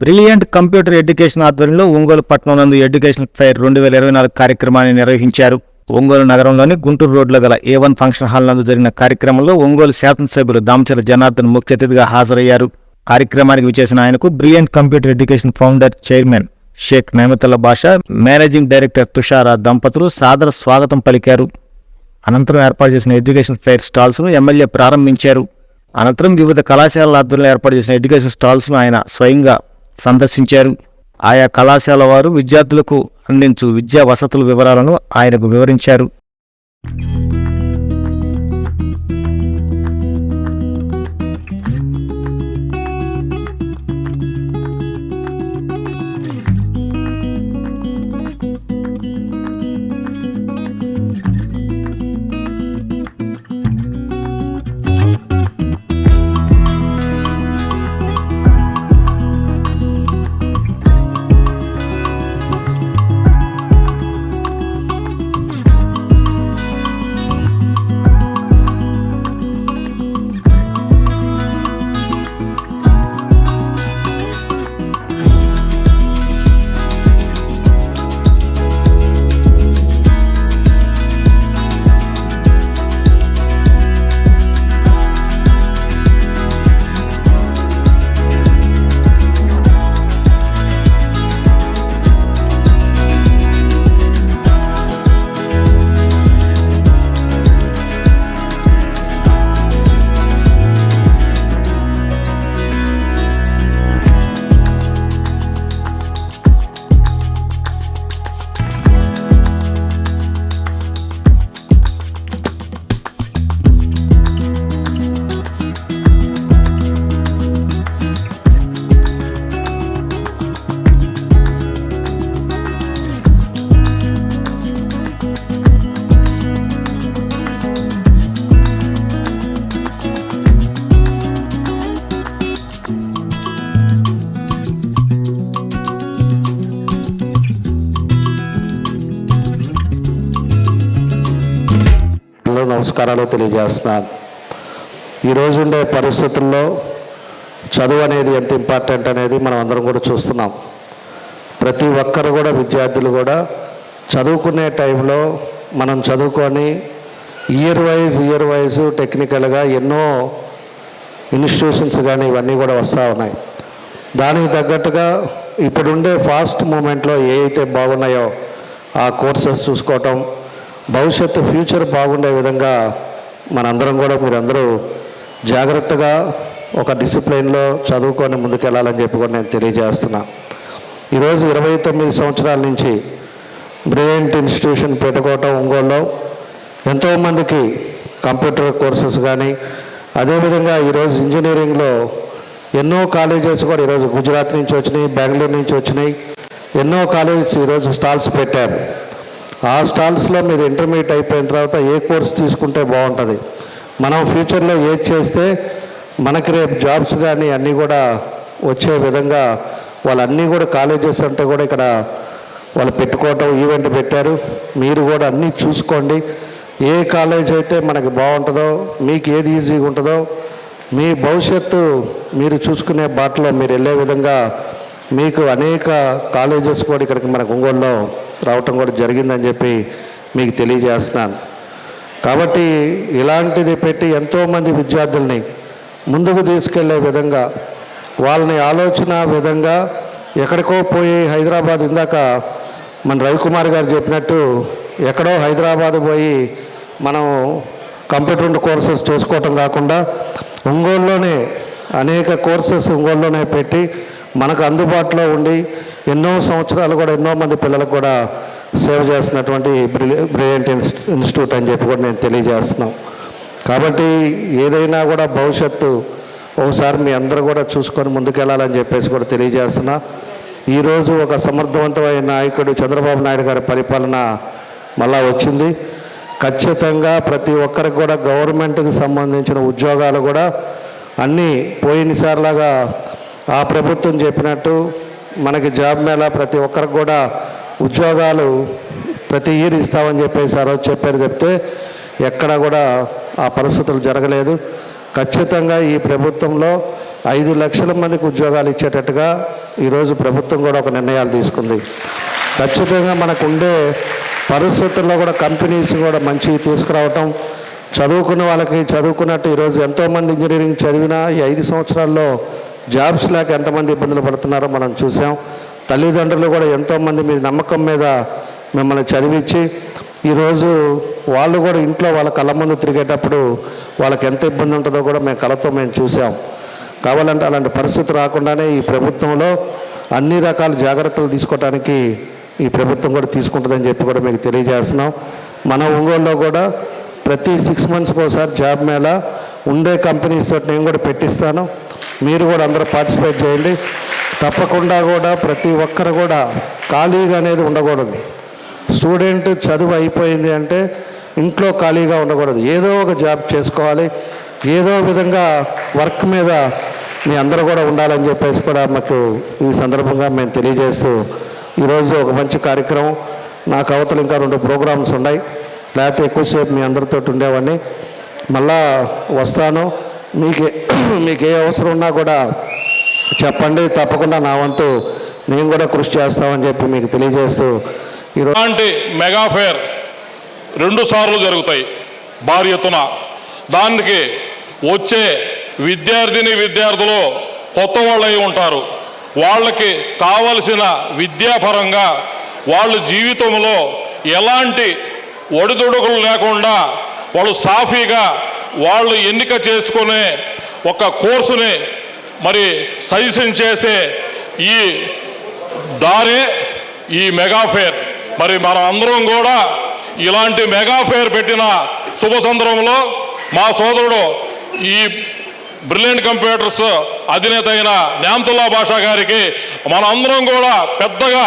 Brilliant computer education ఆధ్వర్యంలో ఒంగోలు పట్టణం నందు ఎడ్యుకేషన్ ఫెయిర్ రెండు వేల ఇరవై నాలుగు కార్యక్రమాన్ని నిర్వహించారు. ఒంగోలు నగరంలోని గుంటూరు రోడ్లో గల ఏ వన్ ఫంక్షన్ హాల్ నందు జరిగిన కార్యక్రమంలో ఒంగోలు శాసనసభ్యులు దామచల జనార్దన్ ముఖ్య అతిథిగా హాజరయ్యారు. కార్యక్రమానికి విచేసిన ఆయనకు Brilliant Computer Education founder chairman Sheikh Naimatullah Basha managing director Tushara దంపతులు సాదర స్వాగతం పలికారు. అనంతరం ఏర్పాటు చేసిన ఎడ్యుకేషన్ ఫెయిర్ స్టాల్స్ను ఎమ్మెల్యే ప్రారంభించారు. అనంతరం వివిధ కళాశాలల ఆధ్వర్యంలో ఏర్పాటు చేసిన ఎడ్యుకేషన్ స్టాల్స్ను ఆయన స్వయంగా సందర్శించారు. ఆయా కళాశాల వారు విద్యార్థులకు అందించు విద్యా వసతుల వివరాలను ఆయనకు వివరించారు. నమస్కారాలు తెలియజేస్తున్నాను. ఈరోజు ఉండే పరిస్థితుల్లో చదువు అనేది ఎంత ఇంపార్టెంట్ అనేది మనం అందరం కూడా చూస్తున్నాం. ప్రతి ఒక్కరు కూడా విద్యార్థులు కూడా చదువుకునే టైంలో మనం చదువుకొని ఇయర్ వైజ్ ఇయర్ వైజ్ టెక్నికల్గా ఎన్నో ఇన్స్టిట్యూషన్స్ కానీ ఇవన్నీ కూడా వస్తూ ఉన్నాయి. దానికి తగ్గట్టుగా ఇప్పుడుండే ఫాస్ట్ మూమెంట్లో ఏ అయితే బాగున్నాయో ఆ కోర్సెస్ చూసుకోవటం భవిష్యత్తు ఫ్యూచర్ బాగుండే విధంగా మనందరం కూడా మీరందరూ జాగ్రత్తగా ఒక డిసిప్లిన్లో చదువుకొని ముందుకెళ్ళాలని చెప్పి కూడా నేను తెలియజేస్తున్నా. ఈరోజు ఇరవై తొమ్మిది సంవత్సరాల నుంచి బ్రిలియంట్ ఇన్స్టిట్యూషన్ పెట్టుకోవటం ఒంగోలులో ఎంతోమందికి కంప్యూటర్ కోర్సెస్ కానీ అదేవిధంగా ఈరోజు ఇంజనీరింగ్లో ఎన్నో కాలేజెస్ కూడా ఈరోజు గుజరాత్ నుంచి వచ్చినాయి బెంగళూరు నుంచి వచ్చినాయి. ఎన్నో కాలేజెస్ ఈరోజు స్టాల్స్ పెట్టారు. ఆ స్టాల్స్లో మీరు ఇంటర్మీడియట్ అయిపోయిన తర్వాత ఏ కోర్స్ తీసుకుంటే బాగుంటుంది? మనం ఫ్యూచర్లో ఏది చేస్తే మనకి రేపు జాబ్స్ కానీ అన్నీ కూడా వచ్చే విధంగా వాళ్ళన్నీ కూడా కాలేజెస్ అంటే కూడా ఇక్కడ వాళ్ళు పెట్టుకోవటం ఈవెంట్ పెట్టారు. మీరు కూడా అన్నీ చూసుకోండి. ఏ కాలేజ్ అయితే మనకి బాగుంటుందో మీకు ఏది ఈజీగా ఉంటుందో మీ భవిష్యత్తు మీరు చూసుకునే బాటలో మీరు వెళ్ళే విధంగా మీకు అనేక కాలేజెస్ కూడా ఇక్కడికి మనకు ఒంగోలులో రావటం కూడా జరిగిందని చెప్పి మీకు తెలియజేస్తున్నాను. కాబట్టి ఇలాంటిది పెట్టి ఎంతోమంది విద్యార్థుల్ని ముందుకు తీసుకెళ్ళే విధంగా వాళ్ళని ఆలోచన విధంగా ఎక్కడికో పోయి హైదరాబాద్ ఇందాక మన రవికుమార్ గారు చెప్పినట్టు ఎక్కడో హైదరాబాద్ పోయి మనం కంప్యూటర్ కోర్సెస్ చేసుకోవటం కాకుండా ఒంగోలులోనే అనేక కోర్సెస్ ఒంగోలులోనే పెట్టి మనకు అందుబాటులో ఉండి ఎన్నో సంవత్సరాలు కూడా ఎన్నో మంది పిల్లలకు కూడా సేవ చేస్తున్నటువంటి బ్రిలియంట్ ఇన్స్టిట్యూట్ అని చెప్పి కూడా నేను తెలియజేస్తున్నాం. కాబట్టి ఏదైనా కూడా భవిష్యత్తు ఒకసారి మీ అందరూ కూడా చూసుకొని ముందుకెళ్ళాలని చెప్పేసి కూడా తెలియజేస్తున్నా. ఈరోజు ఒక సమర్థవంతమైన నాయకుడు చంద్రబాబు నాయుడు గారి పరిపాలన మళ్ళా వచ్చింది. ఖచ్చితంగా ప్రతి ఒక్కరికి కూడా గవర్నమెంట్కి సంబంధించిన ఉద్యోగాలు కూడా అన్నీ పోయినసార్లాగా ఆ ప్రభుత్వం చెప్పినట్టు మనకి జాబ్ మేళ ప్రతి ఒక్కరికి కూడా ఉద్యోగాలు ప్రతి ఇయర్ ఇస్తామని చెప్పేసి ఆ రోజు చెప్పారు చెప్తే ఎక్కడ కూడా ఆ పరిస్థితులు జరగలేదు. ఖచ్చితంగా ఈ ప్రభుత్వంలో ఐదు లక్షల మందికి ఉద్యోగాలు ఇచ్చేటట్టుగా ఈరోజు ప్రభుత్వం కూడా ఒక నిర్ణయాలు తీసుకుంది. ఖచ్చితంగా మనకు ఉండే పరిస్థితుల్లో కూడా కంపెనీస్ కూడా మంచివి తీసుకురావటం చదువుకున్న వాళ్ళకి చదువుకున్నట్టు ఈరోజు ఎంతోమంది ఇంజనీరింగ్ చదివినా ఈ ఐదు సంవత్సరాల్లో జాబ్స్ లేక ఎంతమంది ఇబ్బందులు పడుతున్నారో మనం చూసాం. తల్లిదండ్రులు కూడా ఎంతోమంది మీ నమ్మకం మీద మిమ్మల్ని చదివించి ఈరోజు వాళ్ళు కూడా ఇంట్లో వాళ్ళ కళ్ళ ముందు తిరిగేటప్పుడు వాళ్ళకి ఎంత ఇబ్బంది ఉంటుందో కూడా మేము కళతో మేము చూసాం. కావాలంటే అలాంటి పరిస్థితి రాకుండానే ఈ ప్రభుత్వంలో అన్ని రకాల జాగ్రత్తలు తీసుకోవడానికి ఈ ప్రభుత్వం కూడా తీసుకుంటుందని చెప్పి కూడా మీకు తెలియజేస్తున్నాం. మన ఒంగోలులో కూడా ప్రతి సిక్స్ మంత్స్కి ఒకసారి జాబ్ మేళ ఉండే కంపెనీస్ తోటి నేను కూడా పెట్టిస్తాను. మీరు కూడా అందరూ పార్టిసిపేట్ చేయండి. తప్పకుండా కూడా ప్రతి ఒక్కరు కూడా ఖాళీగా అనేది ఉండకూడదు. స్టూడెంట్ చదువు అయిపోయింది అంటే ఇంట్లో ఖాళీగా ఉండకూడదు. ఏదో ఒక జాబ్ చేసుకోవాలి. ఏదో విధంగా వర్క్ మీద మీ అందరూ కూడా ఉండాలని చెప్పేసి కూడా మాకు ఈ సందర్భంగా మేము తెలియజేస్తూ ఈరోజు ఒక మంచి కార్యక్రమం. నాకు అవతల ఇంకా రెండు ప్రోగ్రామ్స్ ఉన్నాయి. లేకపోతే ఎక్కువసేపు మీ అందరితో ఉండేవాడిని. మళ్ళా వస్తాను. మీకే మీకు ఏ అవసరం ఉన్నా కూడా చెప్పండి తప్పకుండా నా వంతు నేను కూడా కృషి చేస్తామని చెప్పి మీకు తెలియజేస్తూ ఈరోజు ఇలాంటి మెగా ఫేర్ రెండు సార్లు జరుగుతాయి భారీ ఎత్తున. దానికి వచ్చే విద్యార్థిని విద్యార్థులు కొత్త వాళ్ళు అయి ఉంటారు. వాళ్ళకి కావలసిన విద్యాపరంగా వాళ్ళ జీవితంలో ఎలాంటి ఒడిదుడుకులు లేకుండా వాళ్ళు సాఫీగా వాళ్ళు ఎన్నిక చేసుకునే ఒక కోర్సుని మరి సజెషన్ చేసే ఈ దారే ఈ మెగాఫేర్ మరి మనం అందరం కూడా ఇలాంటి మెగాఫేర్ పెట్టిన శుభ సందర్భంలో మా సోదరుడు ఈ బ్రిలియంట్ కంప్యూటర్స్ అధినేత అయిన న్యామ్తుల్లా భాషా గారికి మన అందరం కూడా పెద్దగా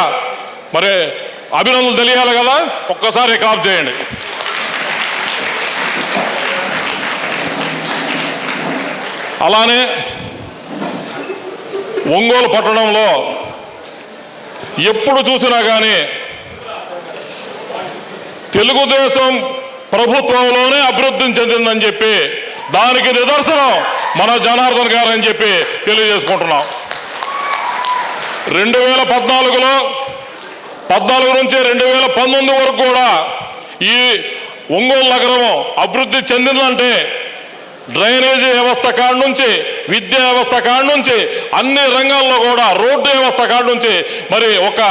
మరి అభినందనలు తెలియాలి కదా? ఒక్కసారి కాల్ చేయండి. అలానే ఒంగోలు పట్టణంలో ఎప్పుడు చూసినా కానీ తెలుగుదేశం ప్రభుత్వంలోనే అభివృద్ధి చెందిందని చెప్పి దానికి నిదర్శనం మన జనార్దన్ గారు అని చెప్పి తెలియజేసుకుంటున్నాం. రెండు వేల పద్నాలుగులో పద్నాలుగు నుంచి రెండు వేల పంతొమ్మిది వరకు కూడా ఈ ఒంగోలు నగరం అభివృద్ధి చెందిందంటే డ్రైనేజీ వ్యవస్థ కాడ నుంచి విద్యా వ్యవస్థ కాడ నుంచి అన్ని రంగాల్లో కూడా రోడ్డు వ్యవస్థ కాడ నుంచి మరి ఒక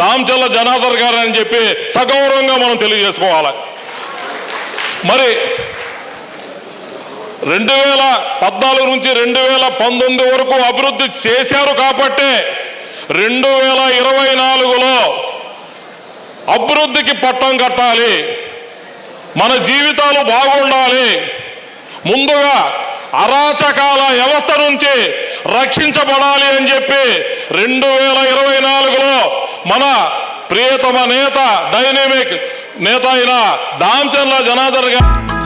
దాంచల్ల జనార్దన్ గారు అని చెప్పి సగౌరవంగా మనం తెలియజేసుకోవాలి. మరి రెండు వేల పద్నాలుగు నుంచి రెండు వేల పంతొమ్మిది వరకు అభివృద్ధి చేశారు కాబట్టే రెండు వేల ఇరవై నాలుగులో అభివృద్ధికి పట్టం కట్టాలి. మన జీవితాలు బాగుండాలి. ముందుగా అరాచకాల వ్యవస్థ నుంచి రక్షించబడాలి అని చెప్పి రెండు వేల ఇరవై నాలుగులో మన ప్రియతమ నేత డైనమిక్ నేత అయిన దామచంద్ర జనార్దన్ గారు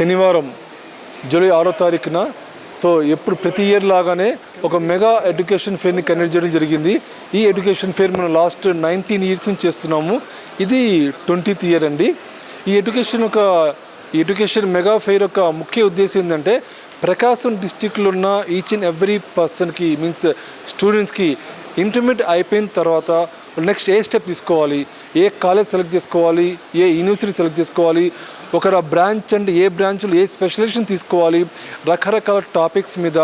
శనివారం జూలై ఆరో తారీఖున. సో ఎప్పుడు ప్రతి ఇయర్ లాగానే ఒక మెగా ఎడ్యుకేషన్ ఫేర్ని కండక్ట్ చేయడం జరిగింది. ఈ ఎడ్యుకేషన్ ఫేర్ మనం లాస్ట్ నైన్టీన్ ఇయర్స్ నుంచి చేస్తున్నాము. ఇది ట్వంటీత్ ఇయర్ అండి. ఈ ఎడ్యుకేషన్ ఒక ఎడ్యుకేషన్ మెగా ఫెయిర్ యొక్క ముఖ్య ఉద్దేశం ఏంటంటే ప్రకాశం డిస్టిక్లో ఉన్న ఈచ్ అండ్ ఎవ్రీ పర్సన్కి మీన్స్ స్టూడెంట్స్కి ఇంటర్మీడియట్ అయిపోయిన తర్వాత నెక్స్ట్ ఏ స్టెప్ తీసుకోవాలి? ఏ కాలేజ్ సెలెక్ట్ చేసుకోవాలి? ఏ యూనివర్సిటీ సెలెక్ట్ చేసుకోవాలి? ఒక బ్రాంచ్ అండ్ ఏ బ్రాంచ్లో ఏ స్పెషలైజేషన్ తీసుకోవాలి? రకరకాల టాపిక్స్ మీద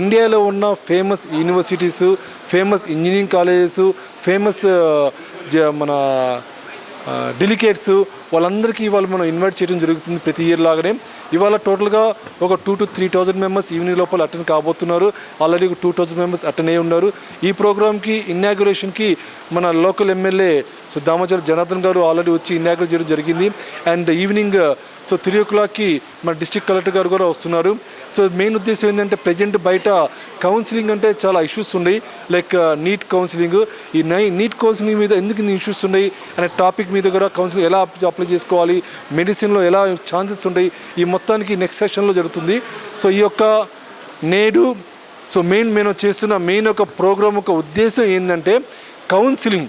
ఇండియాలో ఉన్న famous universities famous engineering colleges famous మన డెలికేట్స్ వాళ్ళందరికీ ఇవాళ మనం ఇన్వైట్ చేయడం జరుగుతుంది ప్రతి ఇయర్ లాగానే. ఇవాళ టోటల్గా ఒక two to three thousand members evening లోపల అటెండ్ కాబోతున్నారు. Already two thousand members attend అయి ఉన్నారు. ఈ ప్రోగ్రామ్కి ఇన్నాగ్యురేషన్కి మన local MLA so Damodar Janardhan garu already వచ్చి ఇన్నాగ్యురేట్ చేయడం జరిగింది. అండ్ ఈవినింగ్ సో త్రీ ఓ క్లాక్కి మన డిస్ట్రిక్ట్ కలెక్టర్ గారు కూడా వస్తున్నారు. సో మెయిన్ ఉద్దేశం ఏంటంటే ప్రజెంట్ బయట కౌన్సిలింగ్ అంటే చాలా ఇష్యూస్ ఉన్నాయి. లైక్ నీట్ కౌన్సిలింగ్ ఈ నై నీట్ కౌన్సిలింగ్ మీద ఎందుకు ఇన్ని ఇష్యూస్ ఉన్నాయి? అనే టాపిక్ మీద కూడా కౌన్సిలింగ్ ఎలా అప్లై చేసుకోవాలి. మెడిసిన్లో ఎలా ఛాన్సెస్ ఉంటాయి. ఈ మొత్తానికి నెక్స్ట్ సెషన్లో జరుగుతుంది. సో ఈ యొక్క నేడు సో మెయిన్ మేము చేస్తున్న మెయిన్ ఒక ప్రోగ్రామ్ ఒక ఉద్దేశం ఏంటంటే కౌన్సిలింగ్.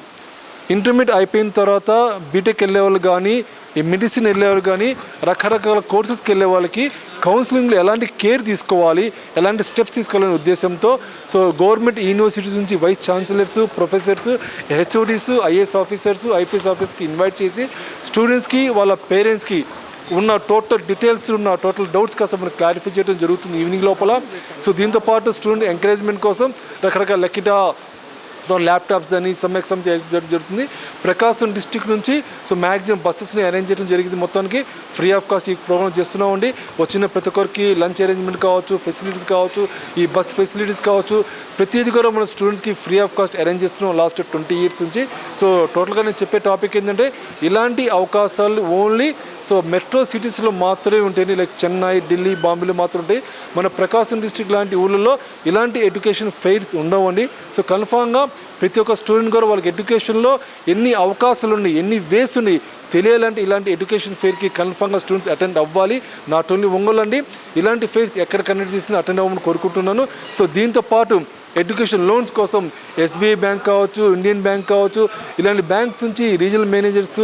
ఇంటర్మీడియట్ అయిపోయిన తర్వాత బీటెక్ వెళ్ళే వాళ్ళు కానీ ఈ మెడిసిన్ వెళ్ళే వాళ్ళు కానీ రకరకాల కోర్సెస్కి వెళ్ళే వాళ్ళకి కౌన్సిలింగ్లో ఎలాంటి కేర్ తీసుకోవాలి ఎలాంటి స్టెప్స్ తీసుకోవాలనే ఉద్దేశంతో సో గవర్నమెంట్ యూనివర్సిటీస్ నుంచి vice chancellors professors HODs IAS officers IPS ఆఫీస్కి ఇన్వైట్ చేసి స్టూడెంట్స్కి వాళ్ళ పేరెంట్స్కి ఉన్న టోటల్ డీటెయిల్స్ ఉన్న టోటల్ డౌట్స్ కాస్త మనం క్లారిఫై చేయడం జరుగుతుంది ఈవినింగ్ లోపల. సో దీంతో పాటు స్టూడెంట్ ఎంకరేజ్మెంట్ కోసం రకరకాల లెక్కిటా మొత్తం ల్యాప్టాప్స్ అని సమ్ జరుగుతుంది. ప్రకాశం డిస్టిక్ నుంచి సో మ్యాక్సిమం బస్సెస్ని అరేంజ్ చేయడం జరిగింది మొత్తానికి. ఫ్రీ ఆఫ్ కాస్ట్ ఈ ప్రోగ్రామ్ చేస్తున్నామండి. వచ్చిన ప్రతి ఒక్కరికి లంచ్ అరేంజ్మెంట్ కావచ్చు ఫెసిలిటీస్ కావచ్చు ఈ బస్ ఫెసిలిటీస్ కావచ్చు. ప్రతిదీ కూడా మన స్టూడెంట్స్కి ఫ్రీ ఆఫ్ కాస్ట్ అరేంజ్ చేస్తున్నాం లాస్ట్ ట్వంటీ ఇయర్స్ నుంచి. సో టోటల్గా నేను చెప్పే టాపిక్ ఏంటంటే ఇలాంటి అవకాశాలు ఓన్లీ సో మెట్రో సిటీస్లో మాత్రమే ఉంటాయి లైక్ చెన్నై ఢిల్లీ బాంబేలో మాత్రం ఉంటాయి. మన ప్రకాశం డిస్టిక్ లాంటి ఊళ్ళల్లో ఇలాంటి ఎడ్యుకేషన్ ఫెయిర్స్ ఉండవండి. సో కన్ఫామ్గా ప్రతి ఒక్క స్టూడెంట్ కూడా వాళ్ళకి ఎడ్యుకేషన్లో ఎన్ని అవకాశాలు ఉన్నాయి ఎన్ని వేస్ ఉన్నాయి తెలియాలంటే ఇలాంటి ఎడ్యుకేషన్ ఫెయిర్కి కన్ఫామ్గా స్టూడెంట్స్ అటెండ్ అవ్వాలి. నాట్ ఓన్లీ ఒంగోలు అండి ఇలాంటి ఫెయిర్స్ ఎక్కడ కండక్ట్ చేసింది అటెండ్ అవ్వమని కోరుకుంటున్నాను. సో దీంతో పాటు ఎడ్యుకేషన్ లోన్స్ కోసం ఎస్బీఐ బ్యాంక్ కావచ్చు ఇండియన్ బ్యాంక్ కావచ్చు ఇలాంటి బ్యాంక్స్ నుంచి రీజనల్ మేనేజర్స్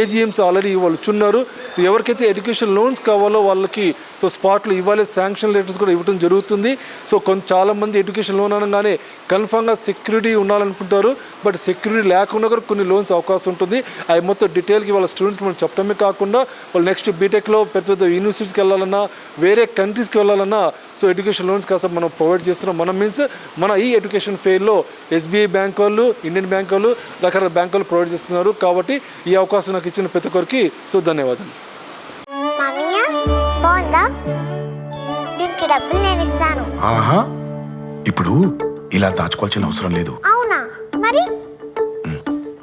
ఏజీఎంస్ ఆల్రెడీ వాళ్ళు వచ్చున్నారు సో ఎవరికైతే ఎడ్యుకేషన్ లోన్స్ కావాలో వాళ్ళకి సో స్పాట్లో ఇవ్వాలి శాంక్షన్ లెటర్స్ కూడా ఇవ్వడం జరుగుతుంది. సో కొంత చాలామంది ఎడ్యుకేషన్ లోన్ అనగానే కన్ఫామ్గా సెక్యూరిటీ ఉండాలనుకుంటారు. బట్ సెక్యూరిటీ లేకుండా కూడా కొన్ని లోన్స్ అవకాశం ఉంటుంది. అవి మొత్తం డీటెయిల్కి వాళ్ళ స్టూడెంట్స్కి మనం చెప్పడమే కాకుండా వాళ్ళు నెక్స్ట్ బీటెక్లో పెద్ద పెద్ద యూనివర్సిటీస్కి వెళ్ళాలన్నా వేరే కంట్రీస్కి వెళ్ళాలన్నా సో ఎడ్యుకేషన్ లోన్స్ కాస్త మనం ప్రొవైడ్ చేస్తున్నాం. మనం మీన్స్ మన ఈ ఎడ్యుకేషన్ ఫెయిర్లో ఎస్బీఐ బ్యాంక్ వాళ్ళు ఇండియన్ బ్యాంక్ వాళ్ళు రకరకాల బ్యాంక్ వాళ్ళు ప్రొవైడ్ చేస్తున్నారు. కాబట్టి ఈ అవకాశం నాకు ఇచ్చిన ప్రతి ఒక్కరికి సో ధన్యవాదాలు. ఇప్పుడు ఇలా దాచుకోవాల్సిన అవసరం లేదు.